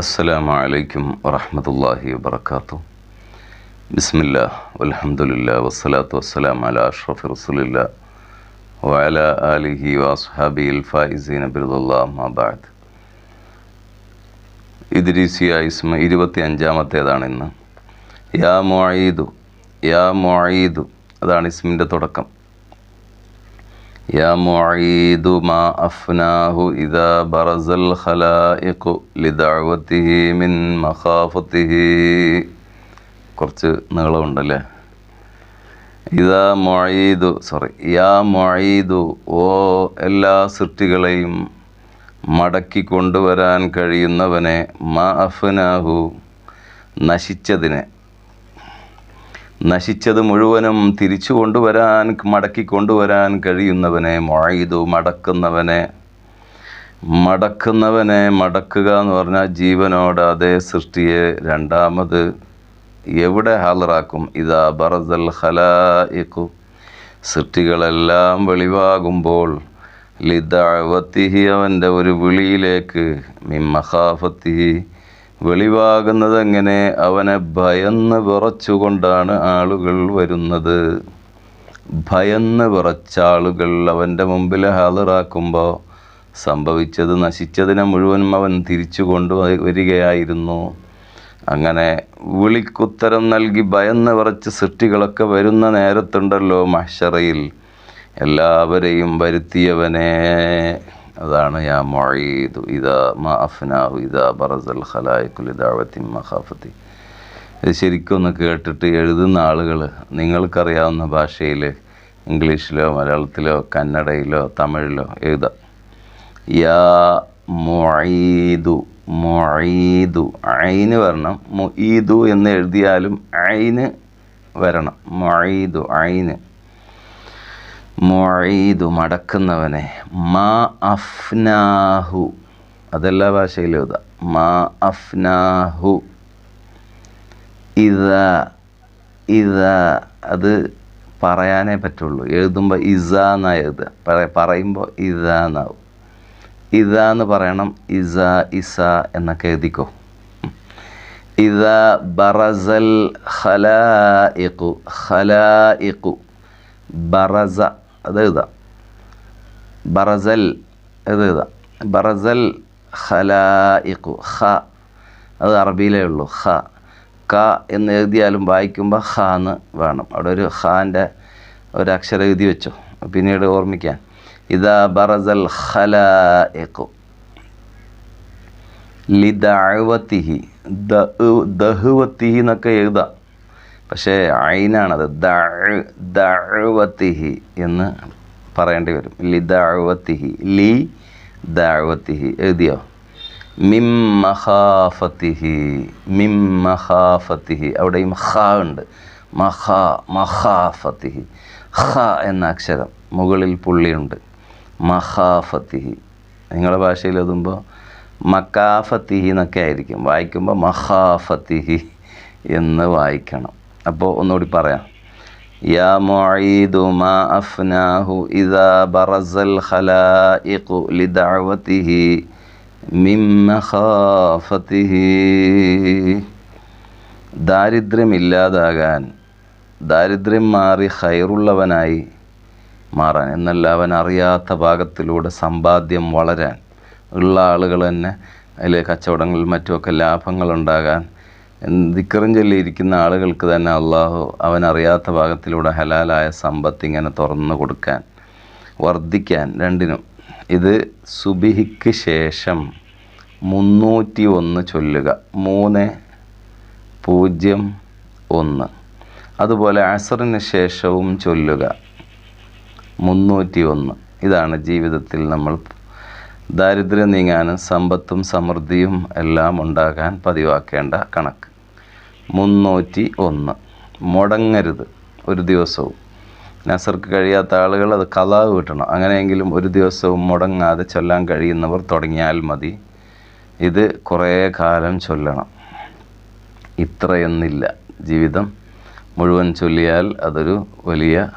അസ്സലാമു അലൈക്കും വറഹമത്തല്ലാഹി വബർക്കാത്തു ബിസ്മില്ല വലഹമുല്ല വസ്സലാത്തു വസ്സലാം അല അഷ്റഫ് റസുലില്ല വഅല ആലിഹി വാസ്ഹാബി ഫായിസീൻ അബിറുദുല്ലാഹ്മാബാദ് ഇദ്രീസിയ ഇസ്മ ഇരുപത്തി അഞ്ചാമത്തേതാണ് ഇന്ന്. യാ മൊയ്തു യാ മൊയ്തു അതാണ് ഇസ്മിന്റെ തുടക്കം. യാ معيد ما അഫ്നാഹു ഇദാ ബറസൽ الخلائق لدعوته മിൻ مخافته. കുറച്ച് നീളമുണ്ടല്ലേ? ഇതാ മൊഴീതു സോറി യാ മൊഴീതു ഓ എല്ലാ സൃഷ്ടികളെയും മടക്കി കൊണ്ടുവരാൻ കഴിയുന്നവനെ മാ അഫ്നാഹു നശിച്ചതിനെ. നശിച്ചത് മുഴുവനും തിരിച്ചു കൊണ്ടുവരാൻ മടക്കി കൊണ്ടുവരാൻ കഴിയുന്നവനെ മൊഴയിതു മടക്കുന്നവനെ. മടക്കുന്നവനെ മടക്കുക എന്ന് പറഞ്ഞാൽ ജീവനോട് അതേ സൃഷ്ടിയെ രണ്ടാമത് എവിടെ ഹാലറാക്കും? ഇതാ ബറസൽ ഹലായിക്കു സൃഷ്ടികളെല്ലാം വെളിവാകുമ്പോൾ ലിദഅവത്തിഹി അവന്റെ ഒരു വിളിയിലേക്ക് മിമ്മഖാഫത്തിഹി വെളിവാകുന്നത് എങ്ങനെ അവനെ ഭയന്ന് വിറച്ചുകൊണ്ടാണ് ആളുകൾ വരുന്നത്. ഭയന്ന് വിറച്ച ആളുകൾ അവന്റെ മുമ്പിൽ ഹാജറാക്കുമ്പോൾ സംഭവിച്ചത് നശിച്ചതിനെ മുഴുവനും അവൻ തിരിച്ചു കൊണ്ടു വരികയായിരുന്നു. അങ്ങനെ വിളിക്കുത്തരം നൽകി ഭയന്ന് വിറച്ച് സൃഷ്ടികളൊക്കെ വരുന്ന നേരത്തുണ്ടല്ലോ മഹ്ഷറയിൽ. എല്ലാവരെയും വരുത്തിയവനെ. അതാണ് യാ മൊയ്തു ഇതാ മ അഫ്നാഹു ഇതാ ബറസൽ ഖലായിക്കുൽ ലിദഅവതി മഖാഫത്തി. ഇത് ശരിക്കും ഒന്ന് കേട്ടിട്ട് എഴുതുന്ന ആളുകൾ നിങ്ങൾക്കറിയാവുന്ന ഭാഷയിൽ ഇംഗ്ലീഷിലോ മലയാളത്തിലോ കന്നഡയിലോ തമിഴിലോ എഴുതാം. യാ മൊയ്തു മൊയ്തു ഐന് വരണം. മൊയ്തു എന്ന് എഴുതിയാലും ഐന് വരണം. മൊയ്തു ഐന്. മൊയ്തു മടക്കുന്നവനെ. മാ അഫ്നാഹു അതെല്ലാ ഭാഷയിലും എഴുതാം. മാ അഫ്നാഹു ഇത ഇത അത് പറയാനേ പറ്റുള്ളൂ. എഴുതുമ്പോൾ ഇസ എന്നാ എഴുതുക. പറ- പറയുമ്പോൾ ഇത എന്നാവും. ഇത എന്ന് പറയണം ഇസ ഇസ എന്നൊക്കെ എഴുതിക്കോ. ഇത ബറസൽ ഖലായിഖു ഖലായിഖു ബറസ. അത് ബറസൽ അത് ബറസൽ ഖലായിഖു ഖ. അത് അറബിയിലേ ഉള്ളൂ ഖ. ക എന്ന് എഴുതിയാലും വായിക്കുമ്പോൾ ഖ എന്ന് വേണം. അവിടെ ഒരു ഖാന്റെ അക്ഷരം എഴുതി വെച്ചു. പിന്നീട് ഓർമ്മിക്കാൻ ഇതാ ബറസൽ ഖലായിഖു. ലിദഅവത്തിഹി ദഹുവത്തിഹി എന്നൊക്കെ എഴുതാം. പക്ഷേ ഐനാണത്. ദഴുവത്തിഹി എന്ന് പറയേണ്ടി വരും. ലി ദഴുവത്തിഹി ലി ദഴുവത്തിഹി എഴുതിയോ? മിം മഹാഫത്തിഹി മിം മഹാഫത്തിഹി അവിടെയും ഹ ഉണ്ട്. മഹാ മഹാഫത്തിഹി ഹ എന്ന അക്ഷരം. മുകളിൽ പുള്ളിയുണ്ട്. മഹാഫത്തിഹി നിങ്ങളുടെ ഭാഷയിൽ എഴുതുമ്പോൾ മക്കാഫത്തിഹി എന്നൊക്കെ ആയിരിക്കും. വായിക്കുമ്പോൾ മഹാഫത്തിഹി എന്ന് വായിക്കണം. അപ്പോൾ ഒന്നുകൂടി പറയാം. മാ അഫ്നാഹു ഇദാ ബറസൽ ഖലായിഖു ലിദഅവതിഹി ദാരിദ്ര്യമില്ലാതാകാൻ ദാരിദ്ര്യം മാറി ഹൈറുള്ളവനായി മാറാൻ എന്നല്ല അവൻ അറിയാത്ത ഭാഗത്തിലൂടെ സമ്പാദ്യം വളരാൻ ഉള്ള ആളുകൾ തന്നെ അതിലെ കച്ചവടങ്ങളിൽ മറ്റുമൊക്കെ ലാഭങ്ങളുണ്ടാകാൻ ദിക്കറും ചൊല്ലിയിരിക്കുന്ന ആളുകൾക്ക് തന്നെ അള്ളാഹു അവൻ അറിയാത്ത ഭാഗത്തിലൂടെ ഹലാലായ സമ്പത്ത് ഇങ്ങനെ തുറന്നു കൊടുക്കാൻ വർദ്ധിക്കാൻ രണ്ടിനും. ഇത് സുബിഹിക്ക് ശേഷം മുന്നൂറ്റി ഒന്ന് ചൊല്ലുക. മൂന്ന് പൂജ്യം ഒന്ന്. അതുപോലെ അസറിന് ശേഷവും ചൊല്ലുക. മുന്നൂറ്റി ഒന്ന് ഇതാണ് ജീവിതത്തിൽ നമ്മൾ ദാരിദ്ര്യം നീങ്ങാനും സമ്പത്തും സമൃദ്ധിയും എല്ലാം ഉണ്ടാകാൻ പതിവാക്കേണ്ട കണക്ക്. മുന്നൂറ്റി ഒന്ന് മുടങ്ങരുത് ഒരു ദിവസവും. നസർക്ക് കഴിയാത്ത ആളുകൾ അത് കലാവ് കിട്ടണം. അങ്ങനെയെങ്കിലും ഒരു ദിവസവും മുടങ്ങാതെ ചൊല്ലാൻ കഴിയുന്നവർ തുടങ്ങിയാൽ മതി. ഇത് കുറേ കാലം ചൊല്ലണം. ഇത്രയൊന്നില്ല ജീവിതം. മുഴുവൻ ചൊല്ലിയാൽ അതൊരു വലിയ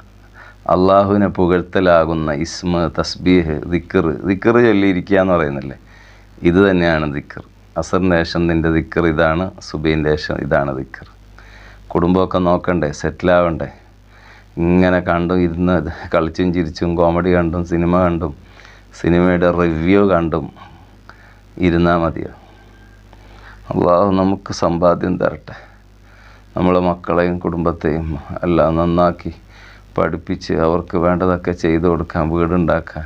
അള്ളാഹുവിനെ പുകഴ്ത്തലാകുന്ന ഇസ്മ തസ്ബീഹ് ദിക്കർ ദിക്കർ ചൊല്ലിയിരിക്കുക എന്ന് പറയുന്നില്ലേ? ഇത് തന്നെയാണ് ദിക്കർ അസറിന് ശേഷം നിന്റെ ദിക്കർ ഇതാണ് സുബീന്റെ ശേഷം ഇതാണ് ദിക്കർ. കുടുംബമൊക്കെ നോക്കണ്ടേ സെറ്റിലാവണ്ടേ? ഇങ്ങനെ കണ്ടും ഇരുന്ന് കളിച്ചും ചിരിച്ചും കോമഡി കണ്ടും സിനിമ കണ്ടും സിനിമയുടെ റിവ്യൂ കണ്ടും ഇരുന്നാൽ മതിയോ? അള്ളാഹു നമുക്ക് സമ്പാദ്യം തരട്ടെ. നമ്മളെ മക്കളെയും കുടുംബത്തെയും എല്ലാം നന്നാക്കി പഠിപ്പിച്ച് അവർക്ക് വേണ്ടതൊക്കെ ചെയ്തു കൊടുക്കാൻ വീടുണ്ടാക്കാൻ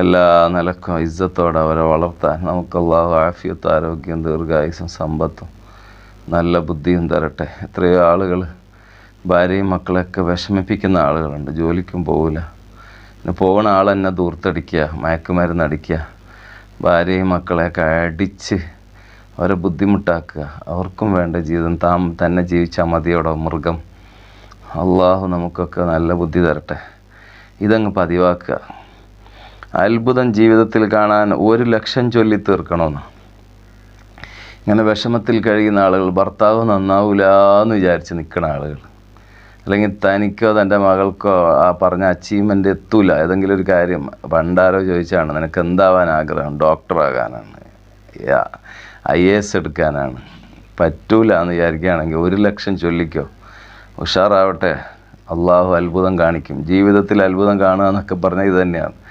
എല്ലാ നിലക്കും ഇജ്ജത്തോടെ അവരെ വളർത്താൻ നമുക്ക് അള്ളാഹു ആഫിയത്ത് ആരോഗ്യം ദീർഘായുസും സമ്പത്തും നല്ല ബുദ്ധിയും തരട്ടെ. എത്രയോ ആളുകൾ ഭാര്യയും മക്കളെയൊക്കെ വിഷമിപ്പിക്കുന്ന ആളുകളുണ്ട്. ജോലിക്കും പോകില്ല പിന്നെ പോകുന്ന ആൾ തന്നെ ദൂർത്തടിക്കുക മയക്കുമരുന്ന് അടിക്കുക ഭാര്യയും മക്കളെയൊക്കെ അടിച്ച് അവരെ ബുദ്ധിമുട്ടാക്കുക. അവർക്കും വേണ്ട ജീവിതം. താൻ തന്നെ ജീവിച്ചാൽ മതിയോടോ മൃഗം? അള്ളാഹു നമുക്കൊക്കെ നല്ല ബുദ്ധി തരട്ടെ. ഇതങ്ങ് പതിവാക്കുക. അത്ഭുതം ജീവിതത്തിൽ കാണാൻ ഒരു ലക്ഷം ചൊല്ലി തീർക്കണമെന്ന് ഇങ്ങനെ വിഷമത്തിൽ കഴിയുന്ന ആളുകൾ ഭർത്താവ് നന്നാവൂല എന്ന് വിചാരിച്ച് നിൽക്കുന്ന ആളുകൾ. അല്ലെങ്കിൽ തനിക്കോ തന്റെ മകൾക്കോ ആ പറഞ്ഞ അച്ചീവ്മെന്റ് എത്തൂല. ഏതെങ്കിലും ഒരു കാര്യം പണ്ടാരോ ചോദിച്ചാണ് നിനക്ക് എന്താവാൻ ആഗ്രഹം? ഡോക്ടറാകാനാണ് ഐ എ എസ് എടുക്കാനാണ്. പറ്റൂല എന്ന് വിചാരിക്കുകയാണെങ്കിൽ ഒരു ലക്ഷം ചൊല്ലിക്കോ. ഉഷാറാവട്ടെ. അള്ളാഹു അത്ഭുതം കാണിക്കും. ജീവിതത്തിൽ അത്ഭുതം കാണുക എന്നൊക്കെ പറഞ്ഞാൽ ഇത് തന്നെയാണ്.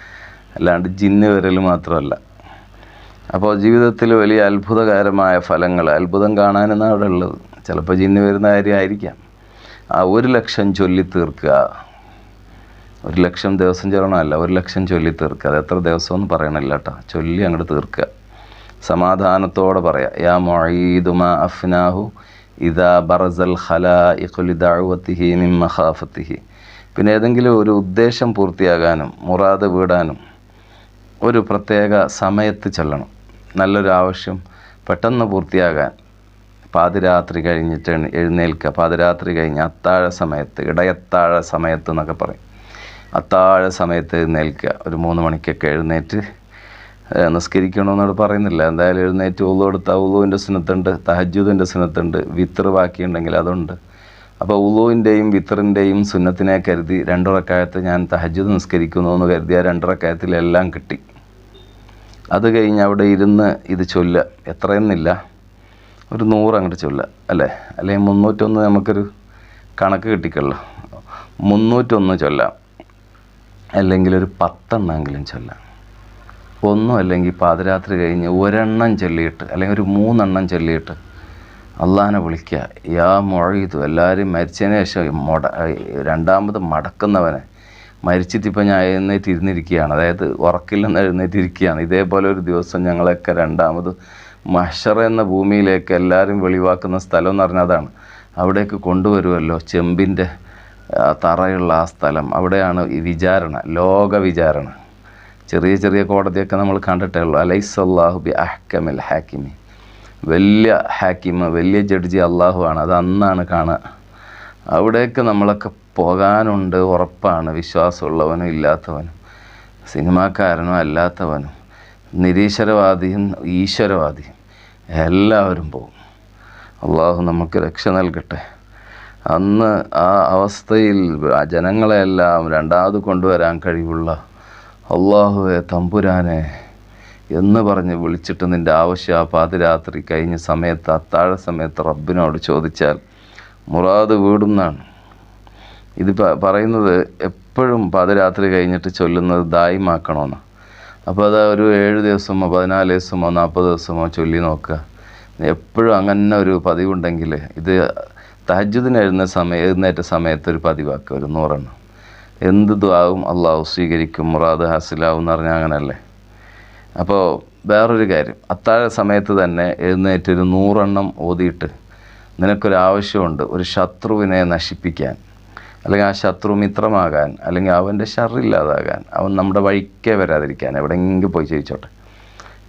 അല്ലാണ്ട് ജിന്ന് വരൽ മാത്രമല്ല. അപ്പോൾ ജീവിതത്തിൽ വലിയ അത്ഭുതകരമായ ഫലങ്ങൾ അത്ഭുതം കാണാനെന്നാണ് അവിടെ ഉള്ളത്. ചിലപ്പോൾ ജിന്ന് വരുന്ന കാര്യമായിരിക്കാം ആ ഒരു ലക്ഷം ചൊല്ലി തീർക്കുക. ഒരു ലക്ഷം ദിവസം ചൊല്ലണമല്ല ഒരു ലക്ഷം ചൊല്ലി തീർക്കുക. അത് എത്ര ദിവസമെന്ന് പറയണില്ല കേട്ടോ ചൊല്ലി അങ്ങോട്ട് തീർക്കുക. സമാധാനത്തോടെ പറയാം യാ മൊഴീദുമ അഫ്നാഹു ഇതാ ബറസൽ ഖലാഇഖുലിദാവത്തിഹി മിം മഹാഫത്തിഹി പിന്നെ ഏതെങ്കിലും ഒരു ഉദ്ദേശം പൂർത്തിയാകാനും മുറാദ് വീടാനും ഒരു പ്രത്യേക സമയത്ത് ചെല്ലണം. നല്ലൊരു ആവശ്യം പെട്ടെന്ന് പൂർത്തിയാകാൻ. പാതിരാത്രി കഴിഞ്ഞിട്ട് എഴുന്നേൽക്കുക പാതിരാത്രി കഴിഞ്ഞ് അത്താഴ സമയത്ത് ഇടയത്താഴ സമയത്ത് എന്നൊക്കെ പറയും. അത്താഴ സമയത്ത് എഴുന്നേൽക്കുക ഒരു മൂന്ന് മണിക്കൊക്കെ എഴുന്നേറ്റ് നിസ്കരിക്കണമെന്നോട് പറയുന്നില്ല. എന്തായാലും എഴുന്നേറ്റ് ഉള്ളു എടുത്താൽ ഉള്ളുവിന്റെ സിനത്തുണ്ട് തഹജുദിന്റെ സിനത്തുണ്ട് വിത്തർ ബാക്കിയുണ്ടെങ്കിൽ അതുണ്ട്. അപ്പോൾ ഉളുവിന്റെയും വിത്തറിന്റെയും സുന്നത്തിനെ കരുതി രണ്ടുറക്കായത്ത് ഞാൻ തഹജുദ് നിസ്കരിക്കുന്നു എന്ന് കരുതിയ രണ്ടുറക്കായത്തിലെല്ലാം കിട്ടി. അത് കഴിഞ്ഞ് അവിടെ ഇരുന്ന് ഇത് ചൊല്ലുക. എത്രയെന്നില്ല. ഒരു നൂറ് അങ്ങോട്ട് ചൊല്ലുക അല്ലേ? അല്ലെങ്കിൽ മുന്നൂറ്റൊന്ന് നമുക്കൊരു കണക്ക് കിട്ടിക്കല്ലോ മുന്നൂറ്റൊന്ന് ചൊല്ലാം. അല്ലെങ്കിൽ ഒരു പത്തെണ്ണമെങ്കിലും ചൊല്ലാം. ഒന്നും അല്ലെങ്കിൽ പാതിരാത്രി കഴിഞ്ഞ് ഒരെണ്ണം ചൊല്ലിയിട്ട് അല്ലെങ്കിൽ ഒരു മൂന്നെണ്ണം ചൊല്ലിയിട്ട് അള്ളാഹാനെ വിളിക്കുക. യാ മുഴയിതു എല്ലാവരും മരിച്ചതിന് ശേഷം മുട രണ്ടാമത് മടക്കുന്നവനെ മരിച്ചിട്ടിപ്പോൾ ഞാൻ എഴുന്നേറ്റ് ഇരുന്നിരിക്കുകയാണ് അതായത് ഉറക്കില്ലെന്ന് എഴുന്നേറ്റ് ഇരിക്കുകയാണ് ഇതേപോലെ ഒരു ദിവസം ഞങ്ങളൊക്കെ രണ്ടാമത് മഷറ എന്ന ഭൂമിയിലേക്ക് എല്ലാവരും വെളിവാക്കുന്ന സ്ഥലം എന്ന് പറഞ്ഞാൽ അതാണ്. അവിടേക്ക് കൊണ്ടുവരുമല്ലോ ചെമ്പിന്റെ തറയുള്ള ആ സ്ഥലം. അവിടെയാണ് ഈ വിചാരണ ലോക വിചാരണ. ചെറിയ ചെറിയ കോടതിയൊക്കെ നമ്മൾ കണ്ടിട്ടേ ഉള്ളൂ. അലൈസല്ലാഹു ബി അഹ്കമിൽ ഹാക്കിമി. വലിയ ഹാക്കിമ് വലിയ ജഡ്ജി അള്ളാഹു ആണ്. അത് അന്നാണ് കാണുക അവിടേക്ക് നമ്മളൊക്കെ പോകാനുണ്ട് ഉറപ്പാണ്. വിശ്വാസമുള്ളവനും ഇല്ലാത്തവനും. സിനിമാക്കാരനും അല്ലാത്തവനും. നിരീശ്വരവാദിയും ഈശ്വരവാദിയും എല്ലാവരും പോകും. അള്ളാഹു നമുക്ക് രക്ഷ നൽകട്ടെ. അന്ന് ആ അവസ്ഥയിൽ ജനങ്ങളെല്ലാം രണ്ടാമത് കൊണ്ടുവരാൻ കഴിവുള്ള അള്ളാഹുവെ തമ്പുരാനെ എന്ന് പറഞ്ഞ് വിളിച്ചിട്ട് നിന്റെ ആവശ്യം ആ പാതിരാത്രി കഴിഞ്ഞ സമയത്ത് അത്താഴ സമയത്ത് റബ്ബിനോട് ചോദിച്ചാൽ മുറാദ് വീടുന്നാണ് ഇത് പറയുന്നത് എപ്പോഴും പാതിരാത്രി കഴിഞ്ഞിട്ട് ചൊല്ലുന്നത് ദായിമാക്കണമെന്ന് അപ്പോൾ അത് ഒരു ഏഴ് ദിവസമോ പതിനാല് ദിവസമോ നാൽപ്പത് ദിവസമോ ചൊല്ലി നോക്കുക. എപ്പോഴും അങ്ങനെ ഒരു പതിവുണ്ടെങ്കിൽ ഇത് തഹജുദിന് എഴുന്ന സമയം എഴുന്നേറ്റ സമയത്ത് ഒരു പതിവാക്കുക ഒരു നൂറെണ്ണം. എന്ത് ദ്വാവും അള്ളാഹു സ്വീകരിക്കും മുറാദ് ഹാസിലാവും എന്ന് പറഞ്ഞാൽ അങ്ങനല്ലേ. അപ്പോൾ വേറൊരു കാര്യം അത്താഴ സമയത്ത് തന്നെ എഴുന്നേറ്റ് ഒരു നൂറെണ്ണം ഓതിയിട്ട് നിനക്കൊരു ആവശ്യമുണ്ട് ഒരു ശത്രുവിനെ നശിപ്പിക്കാൻ. അല്ലെങ്കിൽ ആ ശത്രു മിത്രമാകാൻ അല്ലെങ്കിൽ അവന്റെ ഷറില്ലാതാകാൻ അവൻ നമ്മുടെ വഴിക്കേ വരാതിരിക്കാൻ എവിടെയെങ്കിലും പോയി ചോദിച്ചോട്ടെ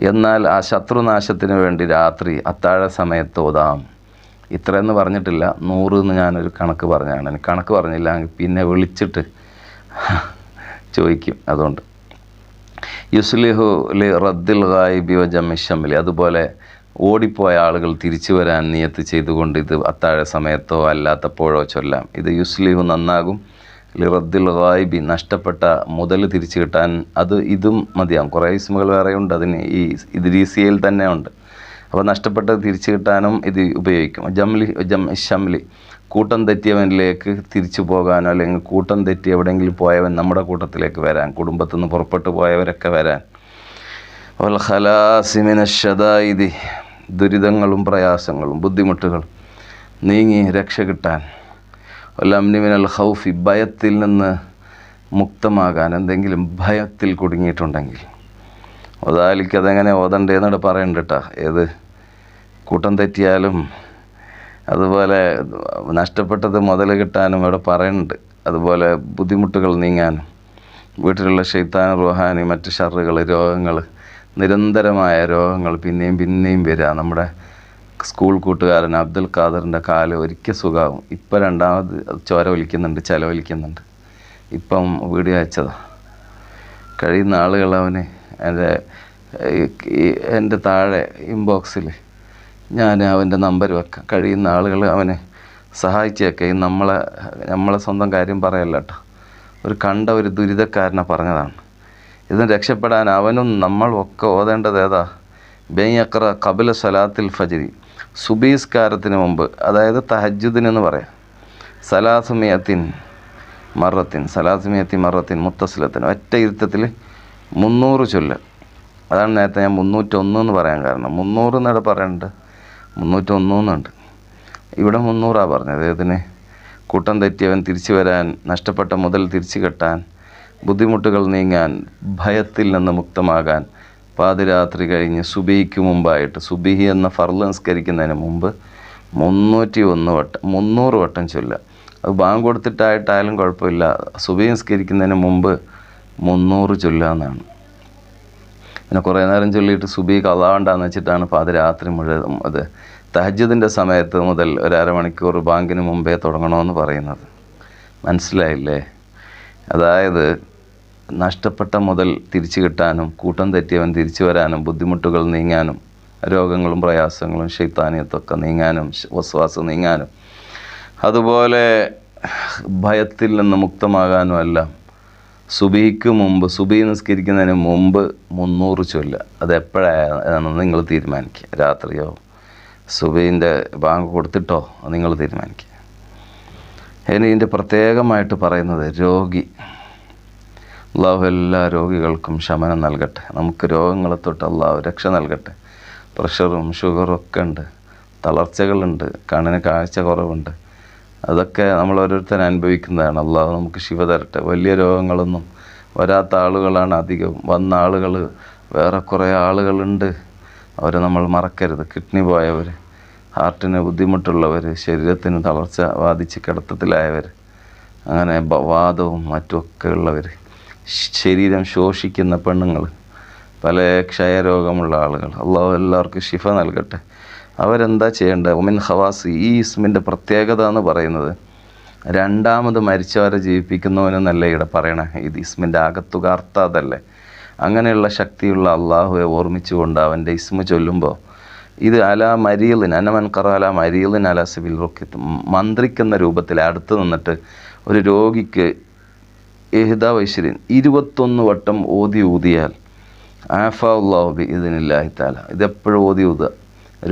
എന്നാൽ ആ ശത്രുനാശത്തിന് വേണ്ടി രാത്രി അത്താഴ സമയത്ത് ഓതാം. ഇത്രയെന്ന് പറഞ്ഞിട്ടില്ല. നൂറ് എന്ന് ഞാനൊരു കണക്ക് പറഞ്ഞാണ്. എനിക്ക് കണക്ക് പറഞ്ഞില്ല പിന്നെ വിളിച്ചിട്ട് ചോദിക്കും അതുകൊണ്ട്. യുസ്ലിഹു ലി റദ്ദിൽ ഗായിബി വ ജമിഷമിലി അതുപോലെ ഓടിപ്പോയ ആളുകൾ തിരിച്ചു വരാൻ നിയത്ത് ചെയ്തുകൊണ്ട് ഇത് അത്താഴ സമയത്തോ അല്ലാത്തപ്പോഴോ ചൊല്ലാം. ഇത് യുസ്ലിഹു നന്നാകും. ലി റദ്ദിൽ ഗായിബി നഷ്ടപ്പെട്ട മുതൽ തിരിച്ചു കിട്ടാൻ അത് ഇതും മതിയാകും. കുറേ ഇസ്മുകൾ വേറെയുണ്ട്. അതിന് ഈ ഇദ്രീസിയയിൽ തന്നെ ഉണ്ട്. അപ്പോൾ നഷ്ടപ്പെട്ടത് തിരിച്ചു കിട്ടാനും ഇത് ഉപയോഗിക്കും. ജംലി ജം ഷംലി. കൂട്ടം തെറ്റിയവനിലേക്ക് തിരിച്ചു പോകാനോ അല്ലെങ്കിൽ കൂട്ടം തെറ്റി എവിടെയെങ്കിലും പോയവൻ നമ്മുടെ കൂട്ടത്തിലേക്ക് വരാൻ കുടുംബത്തുനിന്ന് പുറപ്പെട്ടു പോയവരൊക്കെ വരാൻ. വൽ ദുരിതങ്ങളും പ്രയാസങ്ങളും ബുദ്ധിമുട്ടുകളും നീങ്ങി രക്ഷ കിട്ടാൻ. വല്ലംനിമിനൽ ഹൗഫി ഭയത്തിൽ നിന്ന് മുക്തമാകാൻ എന്തെങ്കിലും ഭയത്തിൽ കുടുങ്ങിയിട്ടുണ്ടെങ്കിൽ. ഒതാലിക്ക് അതെങ്ങനെ ഓതണ്ടേന്നിവിടെ പറയണ്ട കേട്ടോ ഏത് കൂട്ടം തെറ്റിയാലും അതുപോലെ നഷ്ടപ്പെട്ടത് മുതൽ കിട്ടാനും ഇവിടെ പറയുന്നുണ്ട് അതുപോലെ ബുദ്ധിമുട്ടുകൾ നീങ്ങാനും വീട്ടിലുള്ള ഷെയ്ത്താൻ റുഹാനി മറ്റ് ഷറുകൾ രോഗങ്ങൾ നിരന്തരമായ രോഗങ്ങൾ പിന്നെയും പിന്നെയും വരിക നമ്മുടെ സ്കൂൾ കൂട്ടുകാരൻ അബ്ദുൽ ഖാദറിന്റെ കാൽ ഒരിക്കൽ സുഖമാവും. ഇപ്പം രണ്ടാമത് ചോര വലിക്കുന്നുണ്ട് ചില വലിക്കുന്നുണ്ട്. ഇപ്പം വീഡിയോ അയച്ചതാണ് കഴിയുന്ന ആളുകൾ അവന് എന്റെ എന്റെ താഴെ ഇൻബോക്സിൽ ഞാൻ അവന്റെ നമ്പർ വെക്കാം. കഴിയുന്ന ആളുകൾ അവനെ സഹായിച്ചേക്കെ. നമ്മളെ നമ്മളെ സ്വന്തം കാര്യം പറയല്ല കേട്ടോ. ഒരു കണ്ട ഒരു ദുരിതക്കാരനെ പറഞ്ഞതാണ്. ഇതിന് രക്ഷപ്പെടാൻ അവനും നമ്മളും ഒക്കെ ഓതേണ്ടത് ഏതാ? ബെയ്യക്ര കപില സലാത്തിൽ ഫജരി. സുബീസ്കാരത്തിന് മുമ്പ് അതായത് തഹജുദിനെന്ന് പറയാം. സലാസുമിയത്തിൻ മറത്തിൻ സലാസുമിയത്തിൻ മറത്തിൻ മുത്തസ്ലത്തിൻ ഒറ്റ ഇരുത്തത്തിൽ മുന്നൂറ് ചൊല്ല്. അതാണ് നേരത്തെ ഞാൻ മുന്നൂറ്റൊന്ന് എന്ന് പറയാൻ കാരണം. മുന്നൂറ് എന്നിവിടെ പറയുന്നുണ്ട് മുന്നൂറ്റൊന്ന് എന്നുണ്ട്. ഇവിടെ മുന്നൂറാണ് പറഞ്ഞത്. ഇതിന് കൂട്ടം തെറ്റിയവൻ തിരിച്ചു വരാൻ നഷ്ടപ്പെട്ട മുതൽ തിരിച്ചു കെട്ടാൻ ബുദ്ധിമുട്ടുകൾ നീങ്ങാൻ ഭയത്തിൽ നിന്ന് മുക്തമാകാൻ പാതിരാത്രി കഴിഞ്ഞ് സുബിഹിക്ക് മുമ്പായിട്ട് സുബിഹി എന്ന ഫർൾ നിസ്കരിക്കുന്നതിന് മുമ്പ് മുന്നൂറ്റി ഒന്ന് വട്ടം മുന്നൂറ് വട്ടം ചൊല്ലുക. അത് ബാങ്ക് കൊടുത്തിട്ടായിട്ടായാലും കുഴപ്പമില്ല. സുബി നിസ്കരിക്കുന്നതിന് മുമ്പ് മുന്നൂറ് ചൊല്ലുക എന്നാണ്. പിന്നെ കുറേ നേരം ചൊല്ലിയിട്ട് സുബി കലാവണ്ടെന്ന് വെച്ചിട്ടാണ് പാതിരാത്രി മുഴുവൻ അത് തഹജുദിന്റെ സമയത്ത് മുതൽ ഒരു അരമണിക്കൂർ ബാങ്കിന് മുമ്പേ തുടങ്ങണമെന്ന് പറയുന്നത്. മനസ്സിലായില്ലേ? അതായത് നഷ്ടപ്പെട്ട മുതൽ തിരിച്ചു കിട്ടാനും കൂട്ടം തെറ്റിയവൻ തിരിച്ചു വരാനും ബുദ്ധിമുട്ടുകൾ നീങ്ങാനും രോഗങ്ങളും പ്രയാസങ്ങളും ശൈത്താനിയത്തൊക്കെ നീങ്ങാനും വസ്വാസം നീങ്ങാനും. അതുപോലെ ഭയത്തിൽ നിന്ന് മുക്തമാകാനും എല്ലാം സുബിക്ക് മുമ്പ് സുബി നിസ്കരിക്കുന്നതിന് മുമ്പ് മുന്നൂറ് ചൊല്ല. അത് എപ്പോഴാണെന്ന് നിങ്ങൾ തീരുമാനിക്കുക? രാത്രിയോ? സുബീന്റെ ബാങ്ക് കൊടുത്തിട്ടോ? നിങ്ങൾ തീരുമാനിക്കുക. ഇനി ഇതിന്റെ പ്രത്യേകമായിട്ട് പറയുന്നത് രോഗി. അള്ളാഹു എല്ലാ രോഗികൾക്കും ശമനം നൽകട്ടെ. നമുക്ക് രോഗങ്ങളെ തൊട്ട് അള്ളാഹു രക്ഷ നൽകട്ടെ. പ്രഷറും ഷുഗറും ഒക്കെ ഉണ്ട്. തളർച്ചകളുണ്ട്. കണ്ണിന് കാഴ്ച കുറവുണ്ട്. അതൊക്കെ നമ്മൾ ഓരോരുത്തർ അനുഭവിക്കുന്നതാണ്. അള്ളാഹു നമുക്ക് ശിവ തരട്ടെ. വലിയ രോഗങ്ങളൊന്നും വരാത്ത ആളുകളാണ് അധികം. വന്ന ആളുകൾ വേറെ കുറേ ആളുകളുണ്ട്. അവരെ നമ്മൾ മറക്കരുത്. കിഡ്നി പോയവർ ഹാർട്ടിന് ബുദ്ധിമുട്ടുള്ളവർ ശരീരത്തിന് തളർച്ച ബാധിച്ച് കിടത്തത്തിലായവർ അങ്ങനെ വാദവും മറ്റുമൊക്കെ ഉള്ളവർ ശരീരം ശോഷിക്കുന്ന പെണ്ണുങ്ങൾ പല ക്ഷയരോഗമുള്ള ആളുകൾ. അള്ളാഹു എല്ലാവർക്കും ശിഫ നൽകട്ടെ. അവരെന്താ ചെയ്യേണ്ടത്? ഒമിൻ ഹവാസ് ഈ ഇസ്മിന്റെ പ്രത്യേകത എന്ന് പറയുന്നത് രണ്ടാമത് മരിച്ചവരെ ജീവിപ്പിക്കുന്നവനെന്നല്ലേ ഇവിടെ പറയണേ. ഇത് ഇസ്മിന്റെ ആകത്തുക അങ്ങനെയുള്ള ശക്തിയുള്ള അള്ളാഹുവെ ഓർമ്മിച്ചുകൊണ്ട് അവന്റെ ഇസ്മ ചൊല്ലുമ്പോൾ ഇത് അല മരിയലിന് അനമൻ കറ അല മരീലിൻ അല സിവിൽ റൊക്കിത്ത് മന്ത്രിക്കുന്ന രൂപത്തിൽ അടുത്ത് നിന്നിട്ട് ഒരു രോഗിക്ക് എഹിദ വൈശ്വര്യൻ ഇരുപത്തൊന്ന് വട്ടം ഓതി ഊതിയാൽ. ആഫാ ഉള്ളാഹുബി ഇതിനില്ലാഹി താല ഇതെപ്പോഴും ഓതി ഊതുക.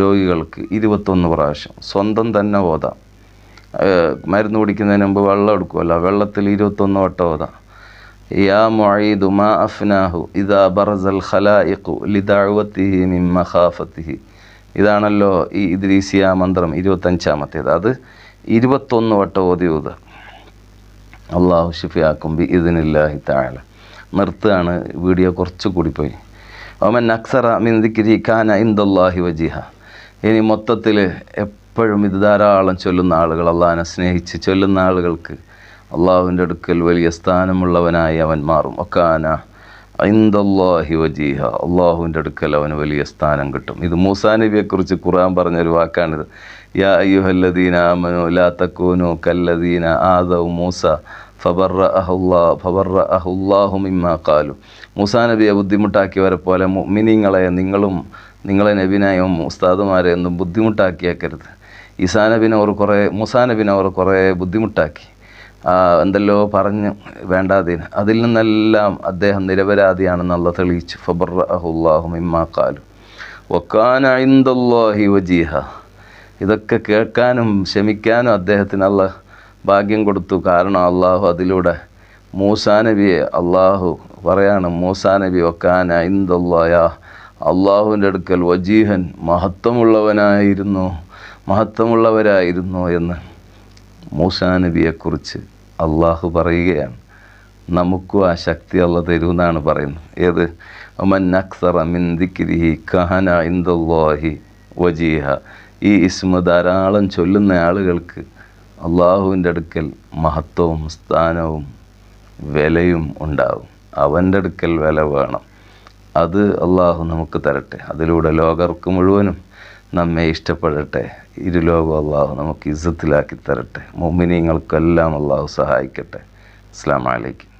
രോഗികൾക്ക് ഇരുപത്തൊന്ന് പ്രാവശ്യം. സ്വന്തം തന്നെ ഓതാം. മരുന്ന് കുടിക്കുന്നതിന് മുമ്പ് വെള്ളം എടുക്കുമല്ലോ വെള്ളത്തിൽ ഇരുപത്തൊന്ന് വട്ടം ഓതാം. യാ മൊയ്ദു മാ അഫ്നാഹു ഇതാ ബറസൽ ഖലായിഖു ലിദഅവത്തിഹി മിൻ മഖാഫത്തിഹി. ഇതാണല്ലോ ഈ ഇദ്രീസിയ മന്ത്രം ഇരുപത്തഞ്ചാമത്തേത്. അത് ഇരുപത്തൊന്ന് വട്ടം ഓതി ഊതുക. അള്ളാഹു ഷിഫിയാക്കും ബി ഇതിനില്ലാഹി താഴെ നിർത്തുകയാണ് വീഡിയോ കുറച്ച് കൂടിപ്പോയി ഓമൻ അക്സറ മിൻ ദിക്രി ഖാന ഇന്ദല്ലാഹി വജിഹ. ഇനി മൊത്തത്തിൽ എപ്പോഴും ഇത് ധാരാളം ചൊല്ലുന്ന ആളുകൾ അള്ളാഹിനെ സ്നേഹിച്ച് ചൊല്ലുന്ന ആളുകൾക്ക് അള്ളാഹുവിന്റെ അടുക്കൽ വലിയ സ്ഥാനമുള്ളവനായി അവൻ മാറും. ഒക്കാന ഇന്ദല്ലാഹി വജീഹ. അള്ളാഹുവിന്റെ അടുക്കൽ അവന് വലിയ സ്ഥാനം കിട്ടും. ഇത് മൂസാ നബിയെക്കുറിച്ച് ഖുർആൻ പറഞ്ഞൊരു വാക്കാണിത്. അയ്യുഹല്ലദീന ആമനു ലാ തക്കൂനു കല്ലദീന ആദവ് മൂസ നബിയെ ബുദ്ധിമുട്ടാക്കിയവരെ പോലെ മിനിങ്ങളെ നിങ്ങളും നിങ്ങളെ നബിനെയും ഉസ്താദുമാരെ ഒന്നും ബുദ്ധിമുട്ടാക്കിയേക്കരുത്. ഈസാ അവർ കുറേ മൂസാ അവർ കുറേ ബുദ്ധിമുട്ടാക്കി. എന്തല്ലോ പറഞ്ഞ് വേണ്ടാതീന് അതിൽ നിന്നെല്ലാം അദ്ദേഹം നിരപരാധിയാണെന്നുള്ള തെളിയിച്ചു. ഫബർ അഹുല്ലാഹു മിമ്മ കാലു വക്കാന വജീഹ. ഇതൊക്കെ കേൾക്കാനും ക്ഷമിക്കാനും അദ്ദേഹത്തിന് അള്ളാഹ് ഭാഗ്യം കൊടുത്തു. കാരണം അള്ളാഹു അതിലൂടെ മൂസാ നബിയെ അള്ളാഹു പറയാണ് മൂസാ നബി ഒക്കാന ഇന്ദല്ലായ അള്ളാഹുവിന്റെ അടുക്കൽ വജീഹൻ മഹത്വമുള്ളവനായിരുന്നു മഹത്വമുള്ളവരായിരുന്നു എന്ന് മൂസാ നബിയെക്കുറിച്ച് അള്ളാഹു പറയുകയാണ്. നമുക്കും ആ ശക്തി അല്ല തരുമെന്നാണ് പറയുന്നത്. ഏത്? ഒമൻ അക്സറ മിൻ ദിക്രിഹി കഹന ഇന്ദല്ലാഹി വജീഹ. ഈ ഇസ്മ ധാരാളം ചൊല്ലുന്ന ആളുകൾക്ക് അള്ളാഹുവിന്റെ അടുക്കൽ മഹത്വവും സ്ഥാനവും വിലയും ഉണ്ടാവും. അവന്റെ അടുക്കൽ വില വേണം. അത് അള്ളാഹു നമുക്ക് തരട്ടെ. അതിലൂടെ ലോകർക്ക് മുഴുവനും നമ്മെ ഇഷ്ടപ്പെടട്ടെ. ഇരുലോകം അള്ളാഹു നമുക്ക് ഇസ്സത്തിലാക്കി തരട്ടെ. മുമ്മിനിങ്ങൾക്കെല്ലാം അള്ളാഹു സഹായിക്കട്ടെ. അസ്ലാം വലൈക്കും